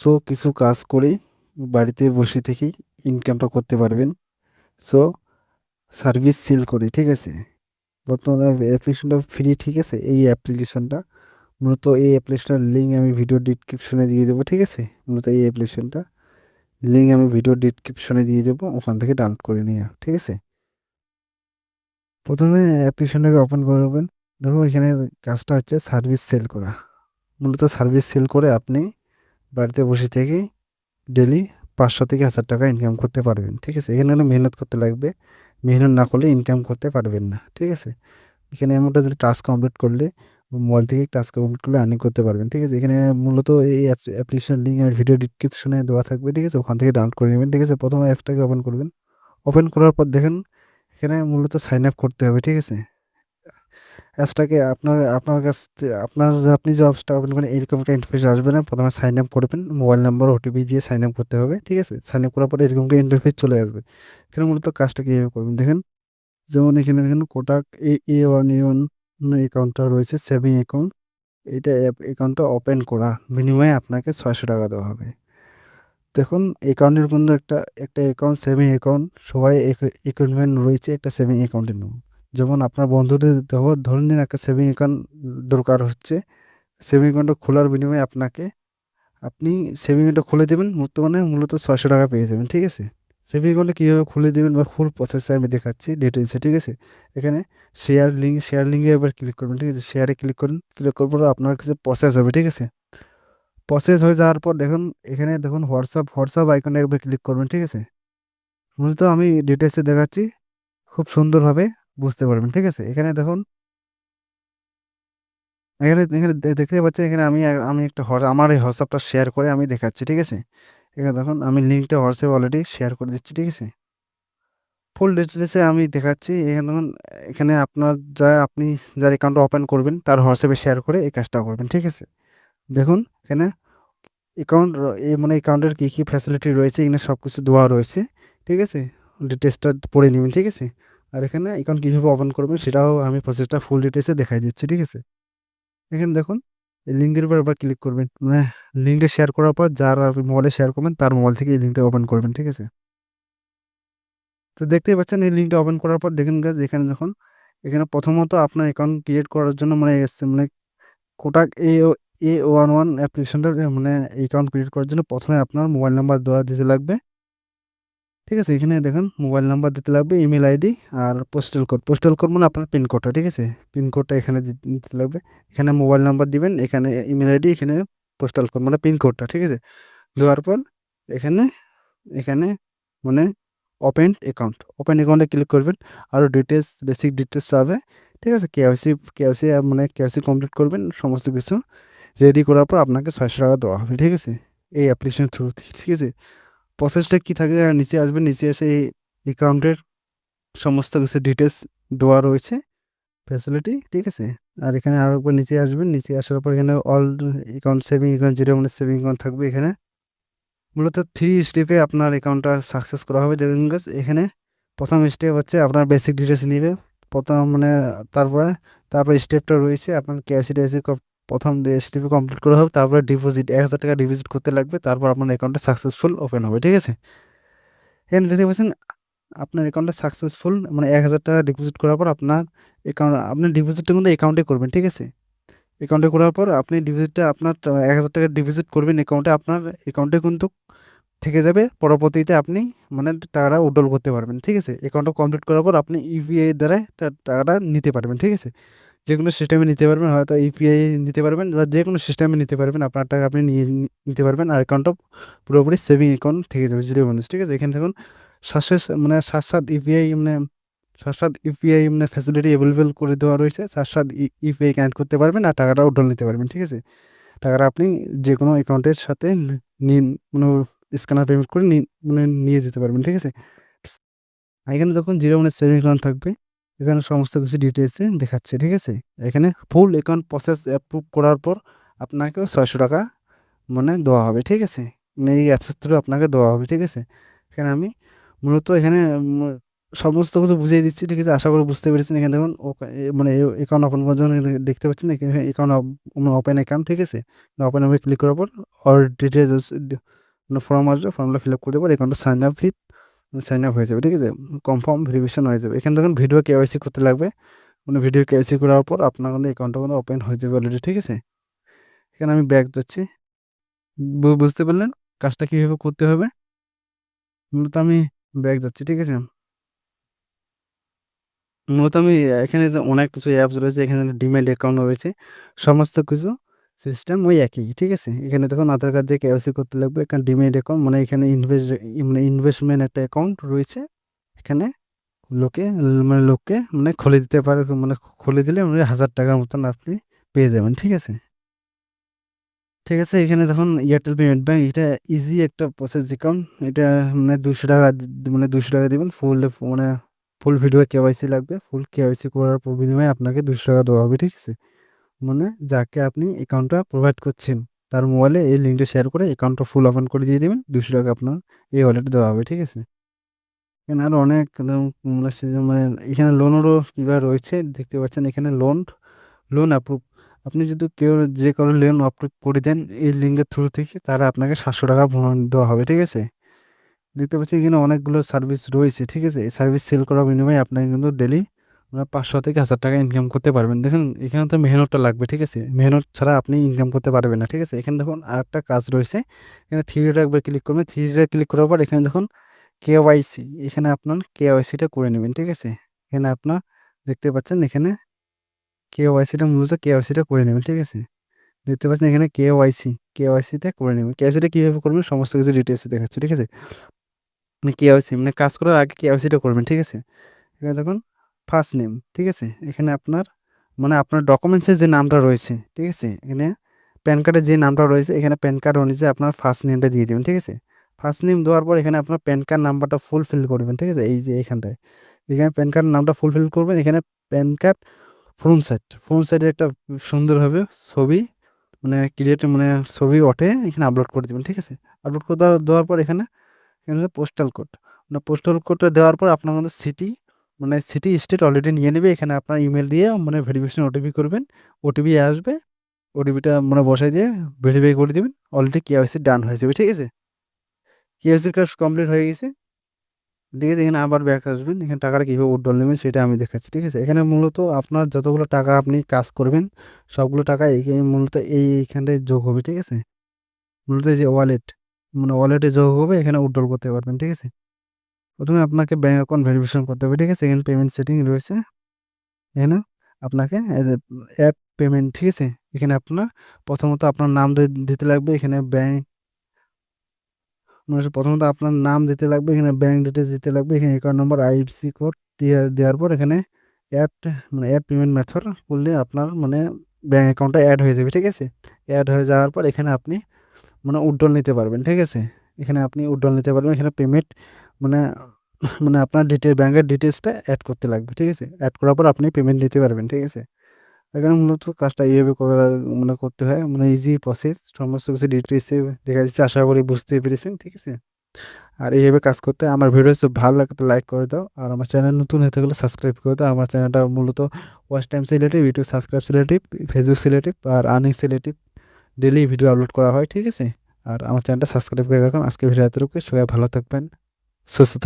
So কিছু কাজ করে বাড়িতে বসে থেকেই ইনকামটা করতে পারবেন। সো সার্ভিস সেল করে, ঠিক আছে? বর্তমানে অ্যাপ্লিকেশনটা ফ্রি ঠিক আছে? এই অ্যাপ্লিকেশনটা মূলত এই অ্যাপ্লিকেশনটার লিঙ্ক আমি ভিডিও ডিসক্রিপশনে দিয়ে দেবো, ঠিক আছে? মূলত এই অ্যাপ্লিকেশনটা লিঙ্ক আমি ভিডিও ডিসক্রিপশনে দিয়ে দেবো, ওখান থেকে ডাউনলোড করে নিয়ে ঠিক আছে? প্রথমে অ্যাপ্লিকেশনটাকে ওপেন করবেন দেখো এখানে কাজটা হচ্ছে সার্ভিস সেল করা। মূলত সার্ভিস সেল করে আপনি বাড়িতে বসে থেকে ডেলি পাঁচশো থেকে হাজার টাকা ইনকাম করতে পারবেন, ঠিক আছে? এখানে মেহনত করতে লাগবে, মেহনত না করলে ইনকাম করতে পারবেন না, ঠিক আছে? এখানে এমনটা যদি টাস্ক কমপ্লিট করলে মোবাইল থেকে টাস্ক কমপ্লিট করলে আর্নিং করতে পারবেন, ঠিক আছে? এখানে মূলত এই অ্যাপ্লিকেশন লিঙ্ক আর ভিডিও ডিসক্রিপশনে দেওয়া থাকবে, ঠিক আছে? ওখান থেকে ডাউনলোড করে নেবেন, ঠিক আছে? প্রথমে অ্যাপটাকে ওপেন করবেন ওপেন করার পর দেখেন এখানে মূলত সাইন আপ করতে হবে, ঠিক আছে? অ্যাপসটাকে আপনার আপনার কাছ আপনার আপনি যে অ্যাপসটা ওপেন করেন এরকম একটা ইন্টারফেস আসবে না, প্রথমে সাইন আপ করবেন মোবাইল নাম্বার ওটিপি দিয়ে সাইন আপ করতে হবে, ঠিক আছে? সাইন আপ করার পরে এরকম একটা ইন্টারফেস চলে আসবে। এখানে মূলত কাজটা কীভাবে করবেন? দেখেন, যেমন এখানে দেখেন Kotak A A one A one অ্যাকাউন্টটা রয়েছে সেভিং অ্যাকাউন্ট এটা অ্যাপ অ্যাকাউন্টটা ওপেন করা বিনিময়ে আপনাকে ছয়শো টাকা দেওয়া হবে। দেখুন অ্যাকাউন্টের মধ্যে একটা একটা অ্যাকাউন্ট সেভিং অ্যাকাউন্ট সবাই অ্যাকাউন্টমেন্ট রয়েছে, একটা সেভিং অ্যাকাউন্টের নাম যেমন আপনার বন্ধুদের ধর নিন একটা সেভিং অ্যাকাউন্ট দরকার হচ্ছে। সেভিং অ্যাকাউন্টটা খোলার বিনিময়ে আপনাকে, আপনি সেভিং অ্যাকাউন্টটা খুলে দেবেন, বর্তমানে মূলত ছয়শো টাকা পেয়ে যাবেন, ঠিক আছে? সেভিং অ্যাকাউন্টটা কীভাবে খুলে দেবেন বা ফুল প্রসেসে আমি দেখাচ্ছি ডিটেলসে ঠিক আছে? এখানে শেয়ার লিঙ্ক শেয়ার লিঙ্কে এবার ক্লিক করবেন, ঠিক আছে? শেয়ারে ক্লিক করুন ক্লিক করার পর আপনার কাছে প্রসেস হবে, ঠিক আছে? প্রসেস হয়ে যাওয়ার পর দেখুন, এখানে দেখুন হোয়াটসঅ্যাপ হোয়াটসঅ্যাপ আইকনে একবার ক্লিক করবেন, ঠিক আছে? মূলত আমি ডিটেলসে দেখাচ্ছি, খুব সুন্দরভাবে। বুঝতে পারবেন, ঠিক আছে? এখানে দেখুন। এখানে এখানে দেখতে পাচ্ছেন এখানে আমি আমি একটা আমার এই হোয়াটসঅ্যাপটা শেয়ার করে আমি দেখাচ্ছি, ঠিক আছে? এখানে দেখুন, আমি লিঙ্কটা হোয়াটসঅ্যাপ অলরেডি শেয়ার করে দিচ্ছি, ঠিক আছে? ফুল ডিটেলসে আমি দেখাচ্ছি, এখানে দেখুন, এখানে আপনার যা, আপনি যার অ্যাকাউন্টটা ওপেন করবেন, তার হোয়াটসঅ্যাপে শেয়ার করে এই কাজটা করবেন, ঠিক আছে? দেখুন, এখানে অ্যাকাউন্ট এই মানে অ্যাকাউন্টের কী কী ফ্যাসিলিটি রয়েছে, এখানে সব কিছু দেওয়া রয়েছে, ঠিক আছে? ডিটেলসটা পড়ে নেবেন, ঠিক আছে? আর এখানে অ্যাকাউন্ট কীভাবে ওপেন করবেন সেটাও আমি প্রসেসটা ফুল ডিটেলসে দেখাই দিচ্ছি, ঠিক আছে? এখানে দেখুন, এই লিঙ্কের উপর আবার ক্লিক করবেন। মানে লিঙ্কটা শেয়ার করার পর যার মোবাইলে শেয়ার করবেন, তার মোবাইল থেকে এই লিঙ্কটা ওপেন করবেন, ঠিক আছে? তো দেখতেই পাচ্ছেন, এই লিঙ্কটা ওপেন করার পর দেখেন গাছ এখানে যখন এখানে প্রথমত আপনার অ্যাকাউন্ট ক্রিয়েট করার জন্য মানে এসছে মানে Kotak A A one one অ্যাপ্লিকেশনটা মানে অ্যাকাউন্ট ক্রিয়েট করার জন্য প্রথমে আপনার মোবাইল নাম্বার দেওয়া দিতে লাগবে। ঠিক আছে? এখানে দেখুন মোবাইল নাম্বার দিতে লাগবে ইমেল আইডি আর পোস্টাল কোড পোস্টাল কোড মানে আপনার পিনকোডটা ঠিক আছে? পিনকোডটা এখানে দিতে লাগবে। এখানে মোবাইল নাম্বার দিবেন, এখানে ইমেল আইডি এখানে পোস্টাল কোড মানে পিনকোডটা ঠিক আছে? দেওয়ার পর এখানে এখানে মানে ওপেন অ্যাকাউন্ট ওপেন অ্যাকাউন্টে ক্লিক করবেন আরও ডিটেলস বেসিক ডিটেলস চাবে ঠিক আছে? কেওয়াইসি কেওয়াইসি মানে কেওয়াইসি কমপ্লিট করবেন, সমস্ত কিছু রেডি করার পর আপনাকে ছয়শো টাকা দেওয়া হবে, ঠিক আছে? এই অ্যাপ্লিকেশনের থ্রু ঠিক আছে? প্রসেসটা কী থাকে নিচে আসবেন নিচে এসে এই অ্যাকাউন্টের সমস্ত কিছু ডিটেলস দেওয়া রয়েছে ফ্যাসিলিটি ঠিক আছে? আর এখানে আরও একবার নিচে আসবেন। নিচে আসার পর এখানে all account saving account zero মানে সেভিং অ্যাকাউন্ট থাকবে এখানে। মূলত থ্রি স্টেপে আপনার অ্যাকাউন্টটা সাকসেস করা হবে। দেখুন এখানে প্রথম স্টেপ হচ্ছে আপনার বেসিক ডিটেলস নেবে। প্রথম মানে তারপরে তারপরে স্টেপটা রয়েছে আপনার ক্যাশি ট্যাশি প্রথম স্টেপে কমপ্লিট করা হবে, তারপরে ডিপোজিট এক হাজার টাকা ডিপোজিট করতে লাগবে, তারপর আপনার অ্যাকাউন্টটা সাকসেসফুল ওপেন হবে, ঠিক আছে? এখানে দেখতে পাচ্ছেন, আপনার অ্যাকাউন্টটা সাকসেসফুল মানে এক হাজার টাকা ডিপোজিট করার পর আপনার অ্যাকাউন্ট আপনি ডিপোজিটটা কিন্তু অ্যাকাউন্টে করবেন, ঠিক আছে? অ্যাকাউন্টে করার পর আপনি ডিপোজিটটা আপনার এক হাজার টাকা ডিপোজিট করবেন অ্যাকাউন্টে আপনার অ্যাকাউন্টে কিন্তু থেকে যাবে, পরবর্তীতে আপনি মানে টাকাটা উড্ডল করতে পারবেন, ঠিক আছে? অ্যাকাউন্টটা কমপ্লিট করার পর আপনি ইউপিআই দ্বারা টাকাটা নিতে পারবেন, ঠিক আছে? যে কোনো সিস্টেমে নিতে পারবেন, হয়তো ইউপিআই নিতে পারবেন বা যে কোনো সিস্টেমে নিতে পারবেন। আপনার টাকা আপনি নিয়ে, নিতে পারবেন আর অ্যাকাউন্টটা পুরোপুরি সেভিং অ্যাকাউন্ট থেকে যাবে জিরো ব্যালেন্স ঠিক আছে? এখানে দেখুন সাত মানে সাত সাত ইউপিআই মানে সাত সাত ইউপিআই মানে ফ্যাসিলিটি অ্যাভেলেবেল করে দেওয়া রয়েছে। সাত সাত ইউপিআই কানেক্ট করতে পারবেন আর টাকাটা উড্ডল নিতে পারবেন, ঠিক আছে? টাকাটা আপনি যে কোনো অ্যাকাউন্টের সাথে নিন মানে স্ক্যানার পেমেন্ট করে মানে নিয়ে যেতে পারবেন, ঠিক আছে? এখানে যখন জিরো মানে সেভিং অ্যাকাউন্ট থাকবে। এখানে সমস্ত কিছু ডিটেলসে দেখাচ্ছে, ঠিক আছে? এখানে ফুল অ্যাকাউন্ট প্রসেস অ্যাপ্রুভ করার পর আপনাকে ছয়শো টাকা মানে দেওয়া হবে, ঠিক আছে? মানে এই অ্যাপসের থ্রু আপনাকে দেওয়া হবে, ঠিক আছে? এখানে আমি মূলত এখানে সমস্ত কিছু বুঝিয়ে দিচ্ছি, ঠিক আছে? আশা করি বুঝতে পেরেছেন। এখানে দেখুন মানে অ্যাকাউন্ট ওপেন করার জন্য দেখতে পাচ্ছেন অ্যাকাউন্ট মানে ওপেন অ্যাকাউন্ট ঠিক আছে? ওপেন আমি ক্লিক করার পর অল ডিটেলস মানে ফর্ম আসবে ফর্মটা ফিল আপ করে দেবো অ্যাকাউন্টটা sign up with sign up হয়ে যাবে, ঠিক আছে? কনফার্ম ভেরিফিকেশন হয়ে যাবে এখানে দেখুন ভিডিও কেওয়াইসি করতে লাগবে মানে ভিডিও কেওয়াইসি করার পর আপনার কিন্তু অ্যাকাউন্টটা কিন্তু ওপেন হয়ে যাবে অলরেডি ঠিক আছে? এখানে আমি ব্যাক যাচ্ছি বুঝতে পারলেন কাজটা কীভাবে করতে হবে? মূলত আমি ব্যাক যাচ্ছি, ঠিক আছে? মূলত আমি এখানে অনেক কিছু অ্যাপস রয়েছে, এখানে ডিমেল অ্যাকাউন্ট রয়েছে, সমস্ত কিছু সিস্টেম ওই একই, ঠিক আছে? এখানে দেখুন আধার কার্ড দিয়ে কেওয়াইসি করতে লাগবে, এখানে ডিমেট অ্যাকাউন্ট মানে এখানে ইনভেস্ট মানে ইনভেস্টমেন্ট একটা অ্যাকাউন্ট রয়েছে, এখানে লোকে মানে লোককে মানে খুলে দিতে পারে মানে খুলে দিলে মানে হাজার টাকার মতন আপনি পেয়ে যাবেন, ঠিক আছে? ঠিক আছে, এখানে দেখুন এয়ারটেল পেমেন্ট ব্যাঙ্ক এটা ইজি একটা প্রসেস অ্যাকাউন্ট এটা মানে দুশো টাকা মানে দুশো টাকা দিবেন ফুল মানে ফুল ভিডিও কেওয়াইসি লাগবে ফুল কেওয়াইসি করার বিনিময়ে আপনাকে দুশো টাকা দেওয়া হবে, ঠিক আছে? মানে যাকে আপনি অ্যাকাউন্টটা প্রোভাইড করছেন, তার মোবাইলে এই লিঙ্কটা শেয়ার করে অ্যাকাউন্টটা ফুল ওপেন করে দিয়ে দেবেন, দুশো টাকা আপনার এই ওয়ালেটে দেওয়া হবে, ঠিক আছে? এখানে আরও অনেক মানে এখানে লোনেরও বিভাগ রয়েছে, দেখতে পাচ্ছেন এখানে লোন লোন অ্যাপ্রুভ আপনি যদি কেউ যে কারও লোন অ্যাপ্রুভ করে দেন, এই লিঙ্কের থ্রু থেকে তারা আপনাকে সাতশো টাকা দেওয়া হবে, ঠিক আছে? দেখতে পাচ্ছি এখানে অনেকগুলো সার্ভিস রয়েছে, ঠিক আছে? এই সার্ভিস সেল করার বিনিময়ে আপনাকে কিন্তু ডেইলি আপনার পাঁচশো থেকে হাজার টাকা ইনকাম করতে পারবেন দেখুন, এখানে তো মেহনতটা লাগবে, ঠিক আছে? মেহনত ছাড়া আপনি ইনকাম করতে পারবেন না, ঠিক আছে? এখানে দেখুন আরেকটা কাজ রয়েছে এখানে থ্রিডে একবার ক্লিক করবেন থ্রিডে ক্লিক করার পর এখানে দেখুন কেওয়াইসি এখানে আপনার কেওয়াইসিটা করে নেবেন, ঠিক আছে? এখানে আপনার দেখতে পাচ্ছেন এখানে কেওয়াইসিটা মূলত কেওয়াইসিটা করে নেবেন, ঠিক আছে? দেখতে পাচ্ছেন এখানে কেওয়াইসি কেওয়াইসিটা করে নেবেন কেওয়াইসিটা কীভাবে করবেন সমস্ত কিছু ডিটেলসে দেখাচ্ছে, ঠিক আছে? মানে কেওয়াইসি মানে কাজ করার আগে কেওয়াইসিটা করবেন, ঠিক আছে? এখানে দেখুন ফার্স্ট নেম ঠিক আছে? এখানে আপনার মানে আপনার ডকুমেন্টসে যে নামটা রয়েছে, ঠিক আছে? এখানে প্যান কার্ডে যে নামটা রয়েছে, এখানে প্যান কার্ড অনুযায়ী আপনার ফার্স্ট নেমটা দিয়ে দেবেন, ঠিক আছে? ফার্স্ট নেম দেওয়ার পর এখানে আপনার প্যান কার্ড নাম্বারটা ফুলফিল করবেন, ঠিক আছে? এই যে এখানটায় এখানে প্যান কার্ড নামটা ফুলফিল করবেন, এখানে PAN card front side front সাইডে একটা সুন্দরভাবে ছবি মানে ক্রিয়েট মানে ছবি ওঠে, এখানে আপলোড করে দেবেন, ঠিক আছে? আপলোড করে দেওয়ার পর এখানে এখানে পোস্টাল কোড মানে পোস্টাল কোডটা দেওয়ার পর আপনার মধ্যে সিটি মানে সিটি স্টেট অলরেডি নিয়ে নেবে এখানে আপনার ইমেল দিয়ে মানে ভেরিফিকেশন ওটিপি করবেন ওটিপি আসবে ওটিপিটা মানে বসাই দিয়ে ভেরিফাই করে দেবেন অলরেডি কেওয়াইসি ডান হয়ে যাবে, ঠিক আছে? কেওয়াইসির কাজ কমপ্লিট হয়ে গেছে ঠিক আছে এখানে আবার ব্যাক আসবেন এখানে টাকাটা কীভাবে উইথড্রল নেবেন সেটা আমি দেখাচ্ছি, ঠিক আছে? এখানে মূলত আপনার যতগুলো টাকা আপনি কাজ করবেন, সবগুলো টাকা এখানে মূলত এই এইখানটায় যোগ হবে, ঠিক আছে? মূলত এই যে ওয়ালেট মানে ওয়ালেটে যোগ হবে, এখানে উইথড্রল করতে পারবেন, ঠিক আছে? প্রথমে আপনাকে ব্যাঙ্ক অ্যাকাউন্ট ভেরিফিকেশন করতে হবে, ঠিক আছে? এখানে পেমেন্ট সেটিং রয়েছে এখানে আপনাকে অ্যাপ পেমেন্ট ঠিক আছে? এখানে আপনার প্রথমত আপনার নাম দিতে লাগবে, এখানে ব্যাঙ্ক মানে প্রথমত আপনার নাম দিতে লাগবে, এখানে ব্যাঙ্ক ডিটেলস দিতে লাগবে, এখানে অ্যাকাউন্ট নম্বর আইএফসি কোড দিয়ে, দেওয়ার পর এখানে অ্যাড মানে অ্যাড পেমেন্ট মেথড করলে আপনার মানে ব্যাঙ্ক অ্যাকাউন্টটা অ্যাড হয়ে যাবে, ঠিক আছে? অ্যাড হয়ে যাওয়ার পর এখানে আপনি মানে উইথড্রল নিতে পারবেন, ঠিক আছে? এখানে আপনি উইথড্রল নিতে পারবেন, এখানে পেমেন্ট মানে মানে আপনার ডিটেল ব্যাঙ্কের ডিটেলসটা অ্যাড করতে লাগবে, ঠিক আছে? অ্যাড করার পর আপনি পেমেন্ট নিতে পারবেন, ঠিক আছে? এখানে মূলত কাজটা এইভাবে মানে করতে হয় মানে ইজি প্রসেস সমস্ত কিছু ডিটেলসে দেখা যাচ্ছে, আশা করি বুঝতে পেরেছেন, ঠিক আছে? আর এইভাবে কাজ করতে আমার ভিডিও ভালো লাগে তো লাইক করে দাও আর আমার চ্যানেল নতুন হয়ে থাকলে সাবস্ক্রাইব করে দাও আমার চ্যানেলটা মূলত watch time relative YouTube subscribe selective Facebook selective আর earning selective daily video upload করা হয়, ঠিক আছে? আর আমার চ্যানেলটা সাবস্ক্রাইব করে রাখুন আজকে ভিডিও এতটুকু সবাই ভালো থাকবেন সুস্থ থাকবেন